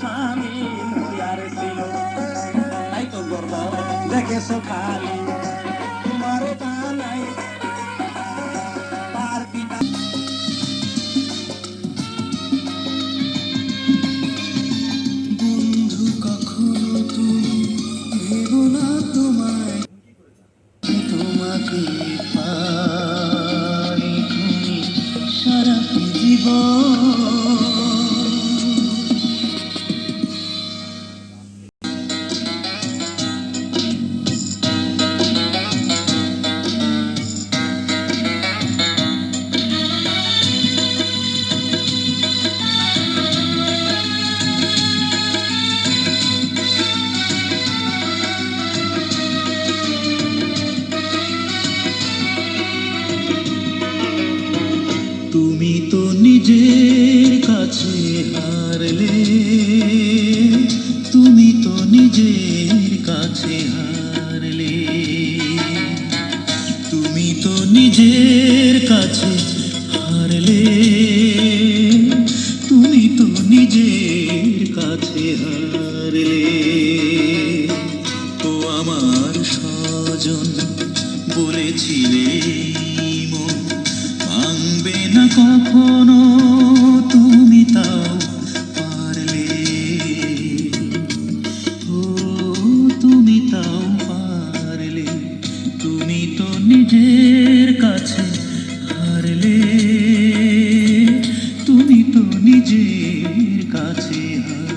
স্বামী আর ছিল। তাই তো গর্ব, দেখেছ খালি। তোমার জানাই তার পিতা। বন্ধু, কখনো তুমি ভেবো না তোমায়। তোমাকে পাই তুমি সারা জীবন। তো নিজের কাছে হারলে, তুমি তো নিজের কাছে হারলে। তুমি তো নিজের কাছে হারলে, তুমি তো নিজের কাছে হারলে। ও আমার স্বজন, বলেছিলে না কখনো তুমি তাও পারলে। ও, তুমি তাও পারলে। তুমি তো নিজের কাছে হারলে। তুমি তো নিজের কাছে হার